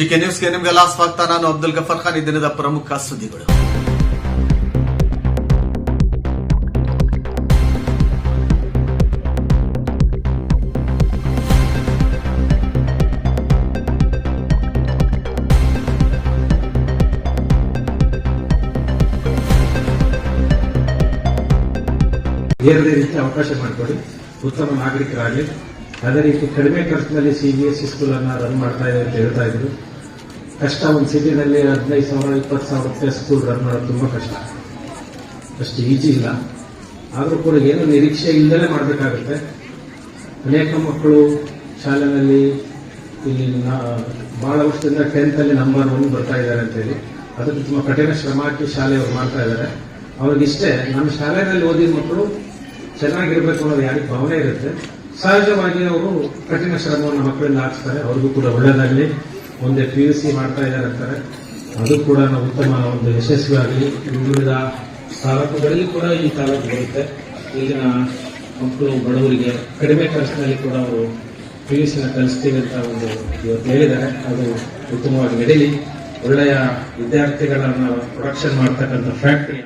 GK ನ್ಯೂಸ್ಗೆ ನಿಮಗೆಲ್ಲ ಸ್ವಾಗತ ನಾನು ಅಬ್ದುಲ್ ಗಫರ್ ಖಾನ್. ಈ ದಿನದ ಪ್ರಮುಖ ಸುದ್ದಿಗಳು. ಬೇರೆ ರೀತಿ ಅವಕಾಶ ಮಾಡಿಕೊಡಿ. ಉತ್ತಮ ನಾಗರಿಕರಾಗಲಿ. ಅದೇ ರೀತಿ ಕಡಿಮೆ ಖರ್ಚಿನಲ್ಲಿ C B S C school ಅನ್ನ ರನ್ ಮಾಡ್ತಾ ಇದೆ ಅಂತ ಹೇಳ್ತಾ ಇದ್ರು. ಕಷ್ಟ ಒಂದು ಸಿಟಿನಲ್ಲಿ ಹದಿನೈದು ಸಾವಿರ, ಇಪ್ಪತ್ತು ಸಾವಿರ ರೂಪಾಯಿ ಸ್ಕೂಲ್ ರನ್ ಮಾಡೋದು ತುಂಬ ಕಷ್ಟ. ಅಷ್ಟು ಈಜಿ ಇಲ್ಲ. ಆದರೂ ಕೂಡ ಏನು ನಿರೀಕ್ಷೆ ಇಲ್ಲದೆ ಮಾಡಬೇಕಾಗುತ್ತೆ. ಅನೇಕ ಮಕ್ಕಳು ಶಾಲೆಯಲ್ಲಿ ಇಲ್ಲಿ ಭಾಳ ವರ್ಷದಿಂದ ಟೆಂತಲ್ಲಿ ನಂಬರ್ ಒನ್ ಬರ್ತಾ ಇದ್ದಾರೆ ಅಂತೇಳಿ ಅದಕ್ಕೆ ತುಂಬ ಕಠಿಣ ಶ್ರಮ ಹಾಕಿ ಶಾಲೆಯವರು ಮಾಡ್ತಾ ಇದ್ದಾರೆ. ಅವ್ರಿಗಿಷ್ಟೇ, ನಮ್ಮ ಶಾಲೆಯಲ್ಲಿ ಓದಿದ ಮಕ್ಕಳು ಚೆನ್ನಾಗಿರ್ಬೇಕು ಅನ್ನೋದು ಯಾರಿಗೆ ಭಾವನೆ ಇರುತ್ತೆ. ಸಹಜವಾಗಿ ಅವರು ಕಠಿಣ ಶ್ರಮವನ್ನು ಮಕ್ಕಳಿಂದ ಹಾಕ್ಸ್ತಾರೆ. ಅವ್ರಿಗೂ ಕೂಡ ಒಳ್ಳೇದಾಗಲಿ. ಮುಂದೆ ಪಿ ಯು ಸಿ ಮಾಡ್ತಾ ಇದ್ದಾರೆ ಅಂತಾರೆ. ಅದು ಕೂಡ ಉತ್ತಮ ಒಂದು ಯಶಸ್ವಿಯಾಗಲಿ ಹಿಂದುಳಿದ ತಾಲೂಕುಗಳಲ್ಲಿ ಕೂಡ ಈ ತಾಲೂಕು ಬರುತ್ತೆ. ಇಲ್ಲಿನ ಮಕ್ಕಳು, ಬಡವರಿಗೆ ಕಡಿಮೆ ಖರ್ಚಿನಲ್ಲಿ ಕೂಡ ಅವರು ಪಿ ಯು ಸಿನ ಕಲಿಸ್ತೀವಿ ಅಂತ ಒಂದು ಇವತ್ತು ಹೇಳಿದ್ದಾರೆ. ಅದು ಉತ್ತಮವಾಗಿ ನಡೀಲಿ. ಒಳ್ಳೆಯ ವಿದ್ಯಾರ್ಥಿಗಳನ್ನು ಪ್ರೊಡಕ್ಷನ್ ಮಾಡ್ತಕ್ಕಂಥ factory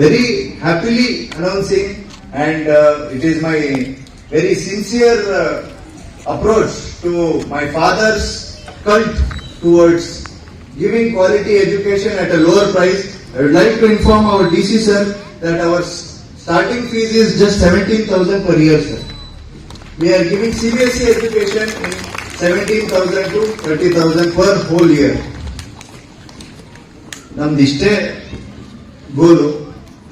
very happily announcing and it is my very sincere approach to my father's cult towards giving quality education at a lower price. I would like to inform our DC sir that our starting fees is just 17,000 per year sir. We are giving CBSE E education in 17,000 to 30,000 per whole year. ನಮ್ದಿಷ್ಟೇ goal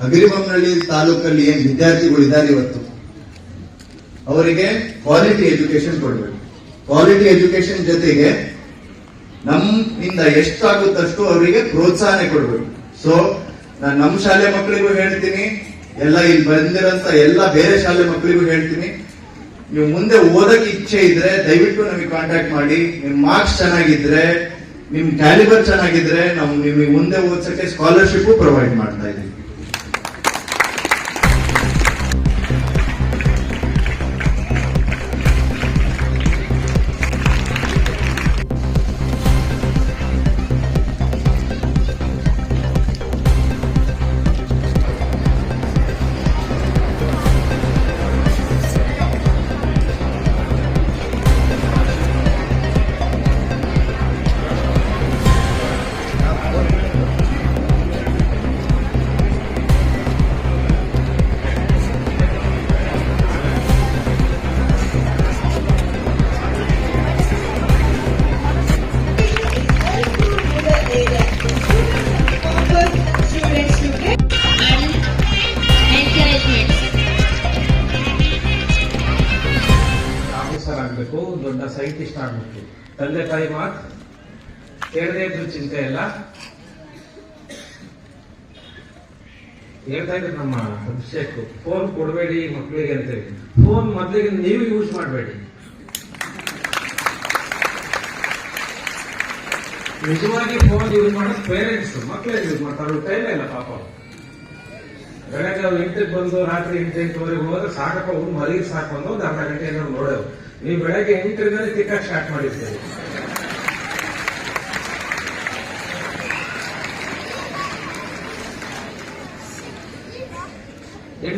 Hagaribommanahalli ತಾಲೂಕಲ್ಲಿ ಏನು ವಿದ್ಯಾರ್ಥಿಗಳು ಇದ್ದಾರೆ ಇವತ್ತು ಅವರಿಗೆ quality education ಕೊಡಬೇಕು quality education ಜೊತೆಗೆ ನಮ್ಮಿಂದ ಎಷ್ಟಾಗುತ್ತಷ್ಟು ಅವರಿಗೆ ಪ್ರೋತ್ಸಾಹನೆ ಕೊಡಬೇಕು. ಸೊ ನಾನು ನಮ್ಮ ಶಾಲೆ ಮಕ್ಕಳಿಗೂ ಹೇಳ್ತೀನಿ, ಎಲ್ಲ ಇಲ್ಲಿ ಬಂದಿರೋಂತ ಎಲ್ಲ ಬೇರೆ ಶಾಲೆ ಮಕ್ಕಳಿಗೂ ಹೇಳ್ತೀನಿ. ನೀವು ಮುಂದೆ ಓದಕ್ಕೆ ಇಚ್ಛೆ ಇದ್ರೆ ದಯವಿಟ್ಟು ನಮಗೆ ಕಾಂಟ್ಯಾಕ್ಟ್ ಮಾಡಿ. ನಿಮ್ ಮಾರ್ಕ್ಸ್ ಚೆನ್ನಾಗಿದ್ರೆ, ನಿಮ್ ಕ್ಯಾಲಿಬರ್ ಚೆನ್ನಾಗಿದ್ರೆ ನಾವು ನಿಮಗೆ ಮುಂದೆ ಓದ್ಸಕ್ಕೆ ಸ್ಕಾಲರ್ಶಿಪ್ ಪ್ರೊವೈಡ್ ಮಾಡ್ತಾ ಇದೀವಿ ಸೈಂಟಿಸ್ಟ್ ತಂದೆ ತಾಯಿ ಮಾತು ಕೇಳದೇ ಇದ್ರು ಚಿಂತೆ ಇಲ್ಲ. ಹೇಳ್ತಾ ಇದ್ರು ನಮ್ಮ ಅಭಿಷೇಕ್ ಫೋನ್ ಕೊಡಬೇಡಿ ಮಕ್ಕಳಿಗೆ ಅಂತ ಹೇಳಿ. ಫೋನ್ ಮೊದಲಿಗೆ ನೀವು ಯೂಸ್ ಮಾಡಬೇಡಿ. ನಿಜವಾಗಿ ಫೋನ್ ಯೂಸ್ ಮಾಡೋದು ಪೇರೆಂಟ್ಸ್ ಮಕ್ಕಳೇ ಯೂಸ್ ಮಾಡ್ತಾರೆ ಟೈಮ್ ಇಲ್ಲ ಪಾಪ. ಬೆಳಗ್ಗೆ ಅವ್ರು ಎಂಟಕ್ಕೆ ಬಂದು, ರಾತ್ರಿ ಎಂಟು ಎಂಟುವರೆಗೆ ಹೋದ್ರೆ ಸಾಕಪ್ಪ ಅವ್ರು ಮಲಗಿ ಸಾಕು ಒಂದು ಅರ್ಧ ಗಂಟೆ ನೋಡೋದು. ನೀವು ಬೆಳಗ್ಗೆ ಎಂಟರಿಂದಲೇ ತಿಕ್ಕಕ್ಕೆ ಸ್ಟಾರ್ಟ್ ಮಾಡಿರ್ತೀರಿ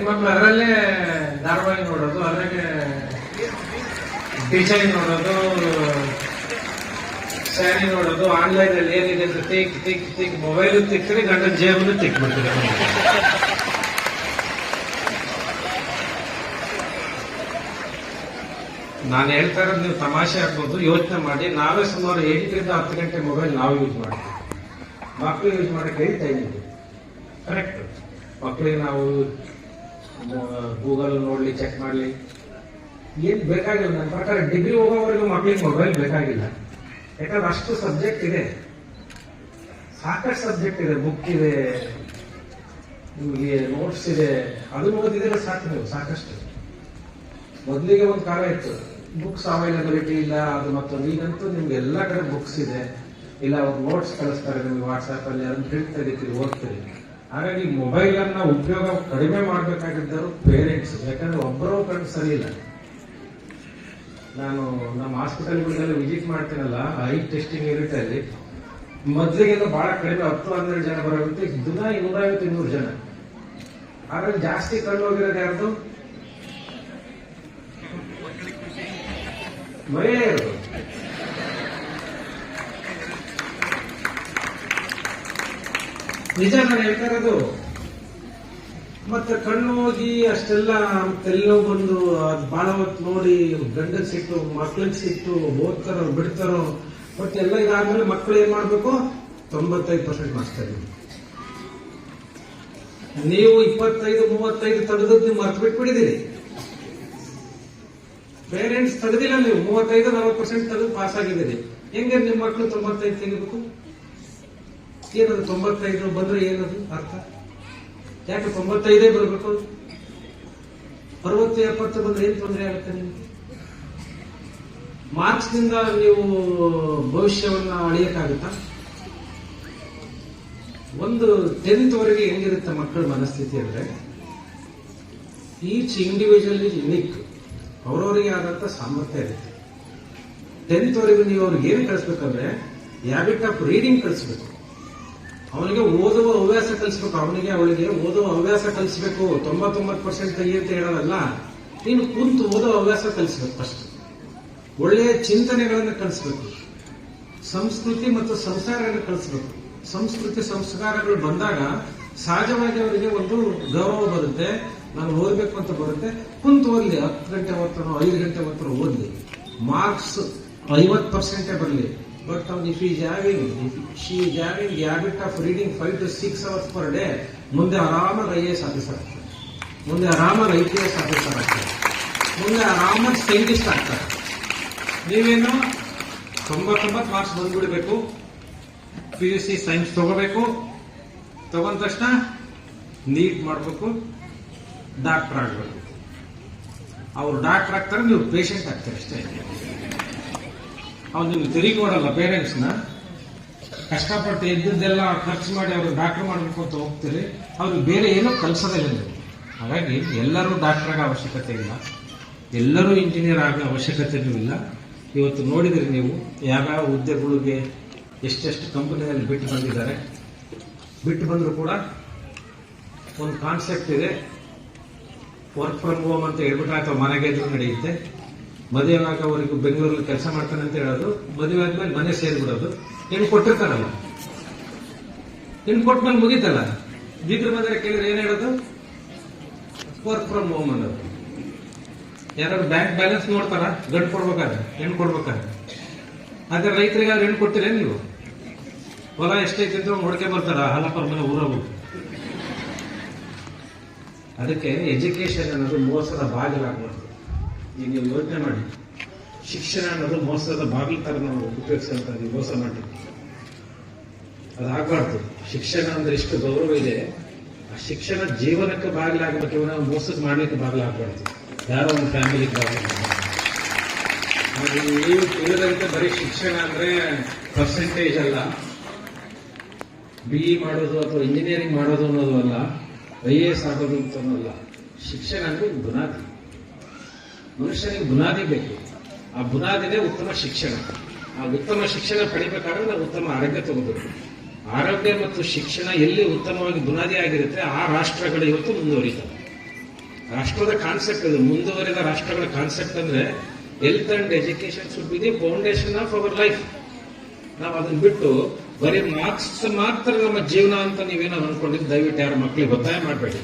ಮಕ್ಕಳು ಅದರಲ್ಲೇ ಧಾರಾವಾಹಿ ನೋಡೋದು, ಅದರಲ್ಲೇ ಡಿಸೈನ್ ನೋಡೋದು, ಸ್ಯಾರಿ ನೋಡೋದು ಆನ್ಲೈನ್ ಅಲ್ಲಿ ಏನಿದೆ ಅಂತ ತಿಕ್ ತಿಕ್ ತಿಕ್ ಮೊಬೈಲು ತಿಕ್ಕಿದ್ರೆ ಗಂಡನ ಜೇಬನ್ನು ತಿಕ್ಬಿಡ್ತೀರಿ ನಾನು ಹೇಳ್ತಾ ಇರೋದು ನೀವು ತಮಾಷೆ ಆಗ್ಬೋದು. ಯೋಚನೆ ಮಾಡಿ. ನಾವೇ ಸುಮಾರು ಎಂಟರಿಂದ ಹತ್ತು ಗಂಟೆ ಮೊಬೈಲ್ ನಾವು ಯೂಸ್ ಮಾಡ್ತೀವಿ. ಮಕ್ಕಳು ಯೂಸ್ ಮಾಡಕ್ಕೆ ಹೇಳ್ತಾ ಇದ್ದೀವಿ ಕರೆಕ್ಟ್ ಮಕ್ಕಳಿಗೆ ನಾವು ಗೂಗಲ್ ನೋಡಲಿ ಚೆಕ್ ಮಾಡಲಿ. ಏನು ಬೇಕಾಗಿಲ್ಲ. ನನ್ನ ಪ್ರಕಾರ ಡಿಗ್ರಿ ಹೋಗೋವರೆಗೂ ಮಕ್ಕಳಿಗೆ ಮೊಬೈಲ್ ಬೇಕಾಗಿಲ್ಲ. ಯಾಕಂದ್ರೆ ಅಷ್ಟು ಸಬ್ಜೆಕ್ಟ್ ಇದೆ. ಸಾಕಷ್ಟು ಸಬ್ಜೆಕ್ಟ್ ಇದೆ. ಬುಕ್ ಇದೆ. ನಿಮಗೆ ನೋಟ್ಸ್ ಇದೆ. ಅದು ಓದಿದ್ರೆ ಸಾಕು ನೀವು. ಸಾಕಷ್ಟು. ಮೊದಲಿಗೆ ಒಂದು ಕಾಲ ಇತ್ತು. ಬುಕ್ಸ್ ಅವೈಲಬಿಲಿಟಿ ಇಲ್ಲ, ಅದು ಮತ್ತೊಂದು ಈಗಂತೂ ನಿಮ್ಗೆ ಎಲ್ಲ ಕಡೆ ಬುಕ್ಸ್ ಇದೆ. ಇಲ್ಲ, ಅವ್ರು ನೋಟ್ಸ್ ಕಳಿಸ್ತಾರೆ ನಿಮ್ಗೆ ವಾಟ್ಸ್ಆಪ್ ಅಲ್ಲಿ ಹೇಳ್ತಾ ತೆಗಿತೀರಿ ಓದ್ತೀರಿ. ಹಾಗಾಗಿ ಮೊಬೈಲ್ ಅನ್ನ ಉಪಯೋಗ ಕಡಿಮೆ ಮಾಡಬೇಕಾಗಿದ್ದರು ಪೇರೆಂಟ್ಸ್ ಯಾಕಂದ್ರೆ ಒಬ್ಬರು ಕಣ್ಣು ಸರಿ ಇಲ್ಲ. ನಾನು ನಮ್ಮ ಹಾಸ್ಪಿಟಲ್ಗಳಿಗೆಲ್ಲ ವಿಸಿಟ್ ಮಾಡ್ತೀನಲ್ಲ ಐ ಟೆಸ್ಟಿಂಗ್ ಯೂನಿಟ್ ಅಲ್ಲಿ. ಮೊದಲಿಗೆಲ್ಲ ಬಹಳ ಕಡಿಮೆ, ಹತ್ತು, ಹನ್ನೆರಡು ಜನ ಬರೋಗುತ್ತೆ ದಿನ ಇನ್ನೂರೈವತ್ತು, ಇನ್ನೂರು ಜನ. ಆದ್ರೆ ಜಾಸ್ತಿ ಕಣ್ಣು ಹೋಗಿರೋದು ಯಾರ್ದು? ಮಹಿಳೆಯರು ನಿಜ ನಾನು ಹೇಳ್ತಾ ಇರೋದು? ಮತ್ತೆ ಕಣ್ಣು ಹೋಗಿ ಅಷ್ಟೆಲ್ಲ ಮತ್ತೆಲ್ಲೋ ಬಂದು ಅದು ಬಹಳ ಹೊತ್ತು ನೋಡಿ ಗಂಡಕ್ಕೆ ಸಿಟ್ಟು ಮಕ್ಳಿಗೆ ಸಿಟ್ಟು ಓದ್ತಾರೋ, ಬಿಡ್ತಾರೋ ಬಟ್ ಎಲ್ಲ ಇದಾದ್ಮೇಲೆ ಮಕ್ಕಳು ಏನ್ ಮಾಡ್ಬೇಕು? ತೊಂಬತ್ತೈದು ಪರ್ಸೆಂಟ್ ಮಾರ್ಕ್ಸ್ ನೀವು ಇಪ್ಪತ್ತೈದು, ಮೂವತ್ತೈದು ತಡೆದ್ ನೀವು ಮರ್ತು ಬಿಟ್ಬಿಟ್ಟಿದ್ದೀರಿ ಪೇರೆಂಟ್ಸ್ ತೆಗೆದಿಲ್ಲ ನೀವು, ಮೂವತ್ತೈದು, ನಲವತ್ತು ಪರ್ಸೆಂಟ್ ತೆಗೆದು ಪಾಸ್ ಆಗಿದ್ದೀರಿ. ಹೆಂಗೆ ನಿಮ್ಮ ಮಕ್ಕಳು ತೊಂಬತ್ತೈದು ತೆಗಿಬೇಕು? ಏನದು ತೊಂಬತ್ತೈದು ಬಂದ್ರೆ ಏನದು ಅರ್ಥ? ಯಾಕೆ ತೊಂಬತ್ತೈದೇ ಬರಬೇಕು? ಅರವತ್ತು, ಎಪ್ಪತ್ತು ಬಂದ್ರೆ ಏನ್ ತೊಂದರೆ ಆಗುತ್ತೆ ನಿಮ್ಗೆ? ಮಾರ್ಕ್ಸ್ನಿಂದ ನೀವು ಭವಿಷ್ಯವನ್ನ ಅಳಿಯಕ್ಕಾಗುತ್ತಾ? ಒಂದು ಟೆಂತ್ ವರೆಗೆ ಹೆಂಗಿರುತ್ತೆ ಮಕ್ಕಳ ಮನಸ್ಥಿತಿ ಅಂದ್ರೆ ಈಚ್ ಇಂಡಿವಿಜುವಲ್ ಇಸ್ ಯುನಿಕ್ ಅವರವರಿಗೆ ಆದಂತ ಸಾಮರ್ಥ್ಯ ಇರುತ್ತೆ ಟೆಂತ್ ವರೆಗೂ ನೀವು ಅವ್ರಿಗೆ ಏನು ಕಲಿಸ್ಬೇಕಂದ್ರೆ ಹ್ಯಾಬಿಟ್ ಆಫ್ ರೀಡಿಂಗ್ ಕಲಿಸ್ಬೇಕು ಅವನಿಗೆ ಓದುವ ಹವ್ಯಾಸ ಕಲಿಸ್ಬೇಕು. ಅವನಿಗೆ ಅವಳಿಗೆ ಓದುವ ಹವ್ಯಾಸ ಕಲಿಸ್ಬೇಕು. ತೊಂಬತ್ತೊಂಬತ್ತು ಪರ್ಸೆಂಟ್ ತೆಗಿ ಅಂತ ಹೇಳೋದಲ್ಲ, ನೀನು ಕುಂತು ಓದೋ ಹವ್ಯಾಸ ಕಲಿಸ್ಬೇಕು ಫಸ್ಟ್ ಒಳ್ಳೆಯ ಚಿಂತನೆಗಳನ್ನು ಕಲಿಸ್ಬೇಕು. ಸಂಸ್ಕೃತಿ ಮತ್ತು ಸಂಸ್ಕಾರಗಳನ್ನು ಕಲಿಸ್ಬೇಕು. ಸಂಸ್ಕೃತಿ, ಸಂಸ್ಕಾರಗಳು ಬಂದಾಗ, ಸಹಜವಾಗಿ ಅವರಿಗೆ ಒಂದು ಗೌರವ ಬರುತ್ತೆ. ನಾನು ಓದಬೇಕು ಅಂತ ಬರುತ್ತೆ. ಕುಂತು ಓದಲಿ, ಹತ್ತು ಗಂಟೆ ಓದ್ತಾನೋ, ಐದು ಗಂಟೆ ಓದ್ತಾನೋ, ಓದಲಿ. ಮಾರ್ಕ್ಸ್ ಐವತ್ತು ಪರ್ಸೆಂಟೇ ಬರಲಿ. ಬಟ್ ಅವ್ನು if is having she is having habit of reading five to six hours per day ಮುಂದೆ ಆರಾಮಾಗಿ ಐ ಎಸ್ ಆಫೀಸರ್ ಆಗ್ತಾರೆ ಮುಂದೆ ಆರಾಮಾಗಿ ಐ ಪಿ ಎಸ್ ಮುಂದೆ ಆರಾಮಾಗಿ ಸೈಂಟಿಸ್ಟ್ ಆಗ್ತಾರೆ ನೀವೇನು? ತೊಂಬತ್ತೊಂಬತ್ತು ಮಾರ್ಕ್ಸ್ ಬಂದ್ಬಿಡ್ಬೇಕು. ಪಿ ಯು ಸಿ ಸೈನ್ಸ್ ತಗೋಬೇಕು. ತಗೊಂಡ ತಕ್ಷಣ ನೀಟ್ ಮಾಡಬೇಕು. ಡಾಕ್ಟರ್ ಆಗಬೇಕು. ಅವರು ಡಾಕ್ಟರ್ ಆಗ್ತಾರೆ, ನೀವು ಪೇಷಂಟ್ ಆಗ್ತಾರೆ ಅಷ್ಟೇ. ಅವ್ರು ನೀವು ತೆರಿಗೆ ಕೊಡಲ್ಲ, ಪೇರೆಂಟ್ಸ್ನ. ಕಷ್ಟಪಟ್ಟು ಇದ್ದದ್ದೆಲ್ಲ ಖರ್ಚು ಮಾಡಿ ಅವ್ರಿಗೆ ಡಾಕ್ಟರ್ ಮಾಡಬೇಕು ಅಂತ ಹೋಗ್ತೀರಿ. ಅವ್ರಿಗೆ ಬೇರೆ ಏನೂ ಕಲಿಸೋದಿಲ್ಲ ನೀವು. ಹಾಗಾಗಿ ಎಲ್ಲರೂ ಡಾಕ್ಟರ್ ಆಗೋ ಅವಶ್ಯಕತೆ ಇಲ್ಲ. ಎಲ್ಲರೂ ಇಂಜಿನಿಯರ್ ಆಗೋ ಅವಶ್ಯಕತೆ ಇಲ್ಲ. ಇವತ್ತು ನೋಡಿದ್ರಿ ನೀವು, ಯಾವ್ಯಾವ ಹುದ್ದೆಗಳಿಗೆ ಎಷ್ಟೆಷ್ಟು ಕಂಪನಿಯಲ್ಲಿ ಬಿಟ್ಟು ಬಂದಿದ್ದಾರೆ. ಬಿಟ್ಟು ಬಂದರೂ ಕೂಡ ಒಂದು ಕಾನ್ಸೆಪ್ಟ್ ಇದೆ. ವರ್ಕ್ ಫ್ರಮ್ ಹೋಮ್ ಅಂತ ಹೇಳ್ಬಿಟ್ಟು ಅಥವಾ ಮನೆಗೆ ನಡೆಯುತ್ತೆ. ಮದುವೆ ಆಗೋವರೆಗೂ ಬೆಂಗಳೂರಲ್ಲಿ ಕೆಲಸ ಮಾಡ್ತಾನೆ ಅಂತ ಹೇಳೋದು. ಮದುವೆ ಆದ್ಮೇಲೆ ಮನೆ ಸೇರಿಬಿಡೋದು. ಹೆಣ್ಣು ಕೊಟ್ಟಿರ್ತಾರಲ್ಲ. ಹೆಣ್ಣು ಕೊಟ್ಮೇಲೆ ಮುಗೀತಲ್ಲ? ಬೀಗ್ರ ಮದುವೆ ಕೇಳಿದ್ರೆ ಏನ್ ಹೇಳೋದು? ವರ್ಕ್ ಫ್ರಮ್ ಹೋಮ್ ಅನ್ನೋದು. ಯಾರು ಬ್ಯಾಂಕ್ ಬ್ಯಾಲೆನ್ಸ್ ನೋಡ್ತಾರ? ಗಂಡು ಕೊಡ್ಬೇಕಾದ್ರೆ, ಹೆಣ್ಣು ಕೊಡ್ಬೇಕಾದ್ರೆ. ಆದ್ರೆ ರೈತರಿಗೆ ಹೆಣ್ಣು ಕೊಡ್ತೀರೇನು ನೀವು? ಹೊಲ ಎಷ್ಟೈತೆ ಅಂತ ನೋಡ್ಕೆ ಬರ್ತಾರ? ಹಾಲಪ್ಪ ಮನೆ ಊರಾಗು ಅದಕ್ಕೆ ಎಜುಕೇಶನ್ ಅನ್ನೋದು ಮೋಸದ ಬಾಗಿಲಾಗಬಾರ್ದು ಈಗ ನೀವು ಯೋಚನೆ ಮಾಡಿ. ಶಿಕ್ಷಣ ಅನ್ನೋದು ಮೋಸದ ಬಾಗಿಲು ಥರ ನಾವು ಉಪಯೋಗಿಸ್ತಾ ಇದೀವಿ ಮೋಸ ಮಾಡಿ ಅದಾಗಬಾರ್ದು. ಶಿಕ್ಷಣ ಅಂದ್ರೆ ಎಷ್ಟು ಗೌರವ ಇದೆ. ಆ ಶಿಕ್ಷಣ ಜೀವನಕ್ಕೆ ಬಾಗಿಲಾಗಬೇಕು ನಾವು ಮೋಸದ ಮಾಡಲಿಕ್ಕೆ ಬಾಗಿಲಾಗಬಾರ್ದು. ಯಾರೋ ಒಂದು ಫ್ಯಾಮಿಲಿಗೆ ಬಾಗಿಲಾಗಬಾರ್ದು ನೀವು ತಿಳಿದಂತೆ ಬರೀ ಶಿಕ್ಷಣ ಅಂದ್ರೆ ಪರ್ಸೆಂಟೇಜ್ ಅಲ್ಲ. ಬಿ ಇ ಮಾಡೋದು ಅಥವಾ ಇಂಜಿನಿಯರಿಂಗ್ ಮಾಡೋದು ಅನ್ನೋದು ಅಲ್ಲ. ಐ ಎ ಎಸ್ ಆಗೋದು ಅಲ್ಲ ಶಿಕ್ಷಣ ಅಂದರೆ ಬುನಾದಿ. ಮನುಷ್ಯನಿಗೆ ಬುನಾದಿ ಬೇಕು. ಆ ಬುನಾದಿನೇ ಉತ್ತಮ ಶಿಕ್ಷಣ. ಆ ಉತ್ತಮ ಶಿಕ್ಷಣ ಪಡಿಬೇಕಾದ್ರೆ ನಾವು ಉತ್ತಮ ಆರೋಗ್ಯ ತಗೋಬೇಕು. ಆರೋಗ್ಯ ಮತ್ತು ಶಿಕ್ಷಣ ಎಲ್ಲಿ ಉತ್ತಮವಾಗಿ ಬುನಾದಿ ಆಗಿರುತ್ತೆ, ಆ ರಾಷ್ಟ್ರಗಳು ಇವತ್ತು ಮುಂದುವರಿತವೆ. ರಾಷ್ಟ್ರದ ಕಾನ್ಸೆಪ್ಟ್ ಇದು. ಮುಂದುವರಿದ ರಾಷ್ಟ್ರಗಳ ಕಾನ್ಸೆಪ್ಟ್ ಅಂದರೆ health and education should be the foundation of our life ನಾವು ಅದನ್ನು ಬಿಟ್ಟು ಬರೀ ಮಾರ್ಕ್ಸ್ ಮಾತ್ರ ನಮ್ಮ ಜೀವನ ಅಂತ ನೀವೇನೋ ಅನ್ಕೊಂಡಿದ್ದು, ದಯವಿಟ್ಟು ಯಾರು ಮಕ್ಕಳಿಗೆ ಗೊತ್ತಾಯ ಮಾಡಬೇಡಿ.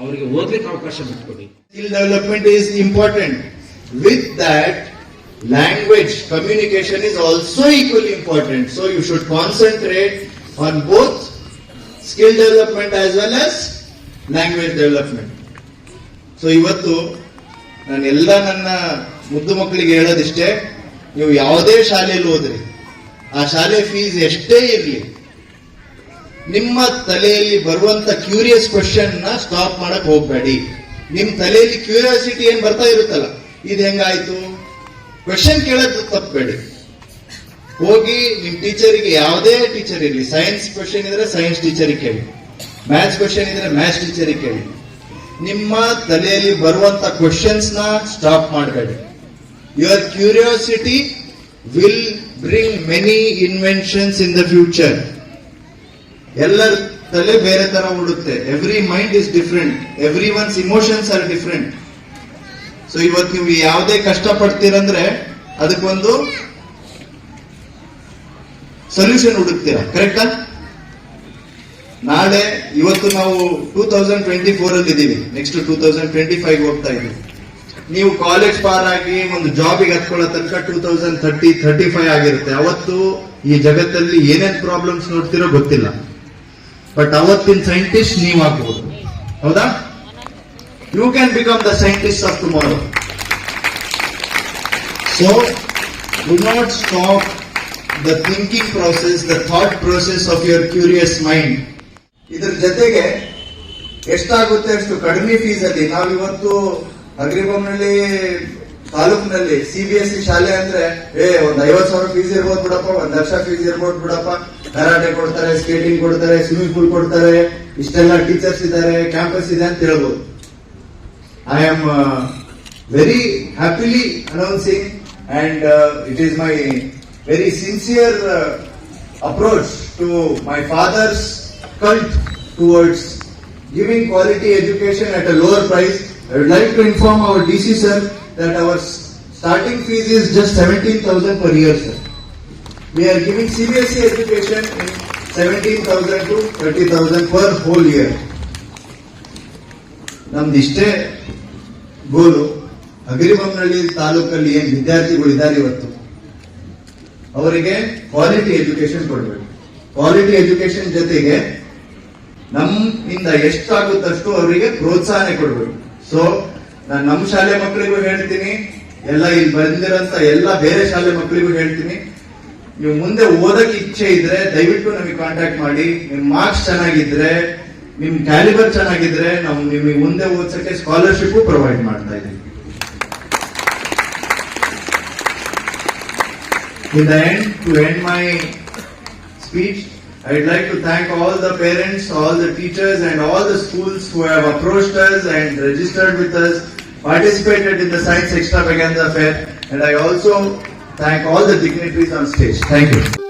ಅವರಿಗೆ ಓದ್ಲಿಕ್ಕೆ ಅವಕಾಶ ಬಿಟ್ಕೊಡಿ. Skill development is important with that language communication is also equally important so you should concentrate on both skill development as well as language development so ಇವತ್ತು ನಾನು ಎಲ್ಲ ನನ್ನ ಮುದ್ದು ಮಕ್ಕಳಿಗೆ ಹೇಳೋದಿಷ್ಟೇ, ನೀವು ಯಾವುದೇ ಶಾಲೆಯಲ್ಲಿ ಹೋದ್ರಿ ಆ ಶಾಲೆ ಫೀಸ್ ಎಷ್ಟೇ ಇರಲಿ, ನಿಮ್ಮ ತಲೆಯಲ್ಲಿ ಬರುವಂತ ಕ್ಯೂರಿಯಸ್ ಕ್ವಶನ್ನ ಸ್ಟಾಪ್ ಮಾಡಕ್ ಹೋಗ್ಬೇಡಿ. ನಿಮ್ ತಲೆಯಲ್ಲಿ ಕ್ಯೂರಿಯಾಸಿಟಿ ಏನ್ ಬರ್ತಾ ಇರುತ್ತಲ್ಲ, ಇದು ಹೆಂಗಾಯ್ತು? ಕ್ವಶನ್ ಕೇಳೋದು ತಪ್ಪಬೇಡಿ. ಹೋಗಿ ನಿಮ್ ಟೀಚರಿಗೆ ಯಾವುದೇ ಟೀಚರ್ ಇರಲಿ ಸೈನ್ಸ್ ಕ್ವಶನ್ ಇದ್ರೆ ಸೈನ್ಸ್ ಟೀಚರಿಗೆ ಕೇಳಿ ಮ್ಯಾಥ್ಸ್ ಕ್ವಶನ್ ಇದ್ರೆ ಮ್ಯಾಥ್ಸ್ ಟೀಚರಿಗೆ ಕೇಳಿ. ನಿಮ್ಮ ತಲೆಯಲ್ಲಿ ಬರುವಂತ ಕ್ವಶನ್ಸ್ನ ಸ್ಟಾಪ್ ಮಾಡಬೇಡಿ. Your curiosity will bring many inventions in the future. ಎಲ್ಲರ ತಲೆ ಬೇರೆ ತರ ಓಡುತ್ತೆ. Every mind is different every one's emotions are different so ಇವತ್ತು ನೀವು ಯಾವುದೇ ಕಷ್ಟ ಪಡ್ತೀರಂದ್ರೆ ಅದಕ್ಕೊಂದು ಸೊಲ್ಯೂಷನ್ ಹುಡುಕ್ತೀರಾ? ಕರೆಕ್ಟಾ ನಾಳೆ, ಇವತ್ತು ನಾವು ಟೂ ತೌಸಂಡ್ ಟ್ವೆಂಟಿ ಫೋರ್ ಅಲ್ಲಿ ಇದ್ದೀವಿ next two thousand twenty five ಹೋಗ್ತಾ ಇದ್ದೀವಿ. ನೀವು ಕಾಲೇಜ್ ಪಾರ್ ಆಗಿ ಒಂದು ಜಾಬಿಗೆ ಹತ್ಕೊಳ್ಳೋ ತನಕ two thousand thirty thirty five ಆಗಿರುತ್ತೆ. ಅವತ್ತು ಈ ಜಗತ್ತಲ್ಲಿ ಏನೇನ್ ಪ್ರಾಬ್ಲಮ್ಸ್ ನೋಡ್ತಿರೋ ಗೊತ್ತಿಲ್ಲ. ಬಟ್ ಅವತ್ತಿನ ಸೈಂಟಿಸ್ಟ್ ನೀವು ಆಗ್ಬೋದು. ಹೌದಾ? You can become the scientist of tomorrow so do not stop the thinking process the thought process of your curious mind ಇದ್ರ ಜೊತೆಗೆ ಎಷ್ಟಾಗುತ್ತೆ ಅಷ್ಟು ಕಡಿಮೆ ಫೀಸ್ ಅಲ್ಲಿ. ನಾವಿವತ್ತು ಅಗ್ರಿಬೊಮ್ಮನಳ್ಳಿ ತಾಲೂಕಿನಲ್ಲಿ ಸಿ ಬಿ ಎಸ್ ಸಿ ಶಾಲೆ ಅಂದ್ರೆ, ಏ, ಒಂದ್ ಐವತ್ ಸಾವಿರ ಫೀಸ್ ಇರ್ಬೋದು ಬಿಡಪ್ಪ, ಒಂದ್ ಲಕ್ಷ ಫೀಸ್ ಇರ್ಬೋದು ಬಿಡಪ್ಪ. ಕರಾಟೆ ಕೊಡ್ತಾರೆ ಸ್ಕೇಟಿಂಗ್ ಕೊಡ್ತಾರೆ ಸ್ವಿಮ್ಮಿಂಗ್ ಪೂಲ್ ಕೊಡ್ತಾರೆ, ಇಷ್ಟೆಲ್ಲ ಟೀಚರ್ಸ್ ಇದಾರೆ ಕ್ಯಾಂಪಸ್ ಇದೆ ಅಂತ ಹೇಳಬಹುದು I am very happily announcing and it is my very sincere approach to my father's cult towards giving quality education at a lower price I would like to inform our DC sir that our starting fees is just 17,000 per year, sir. We are giving CBSE E education in 17,000 to 30,000 per whole year. ನಮ್ದಿಷ್ಟೇ goal Hagaribommanahalli ತಾಲೂಕಲ್ಲಿ ಏನು ವಿದ್ಯಾರ್ಥಿಗಳು ಇದ್ದಾರೆ ಇವತ್ತು ಅವರಿಗೆ quality education ಕೊಡಬೇಕು quality education ಜೊತೆಗೆ ನಮ್ಮಿಂದ ಎಷ್ಟಾಗುತ್ತಷ್ಟು ಅವರಿಗೆ ಪ್ರೋತ್ಸಾಹನೆ ಕೊಡಬೇಕು ಸೊ ನಾನು ನಮ್ಮ ಶಾಲೆ ಮಕ್ಕಳಿಗೂ ಹೇಳ್ತೀನಿ, ಎಲ್ಲ ಇಲ್ಲಿ ಬಂದಿರೋಂತ ಎಲ್ಲ ಬೇರೆ ಶಾಲೆ ಮಕ್ಕಳಿಗೂ ಹೇಳ್ತೀನಿ. ನೀವು ಮುಂದೆ ಓದಕ್ಕೆ ಇಚ್ಛೆ ಇದ್ರೆ ದಯವಿಟ್ಟು ನಮಗೆ ಕಾಂಟ್ಯಾಕ್ಟ್ ಮಾಡಿ. ನಿಮ್ ಮಾರ್ಕ್ಸ್ ಚೆನ್ನಾಗಿದ್ರೆ ನಿಮ್ ಕ್ಯಾಲಿಬರ್ ಚೆನ್ನಾಗಿದ್ರೆ ನಾವು ನಿಮಗೆ ಮುಂದೆ ಓದ್ಸಕ್ಕೆ ಸ್ಕಾಲರ್ಶಿಪ್ ಪ್ರೊವೈಡ್ ಮಾಡ್ತಾ ಇದ್ದೀವಿ. The end to end my my speech, I'd like to thank all the parents, all the teachers, and all the schools who have approached us and registered with us, participated in the Science Extravaganza Fair, and I also thank all the dignitaries on stage. Thank you.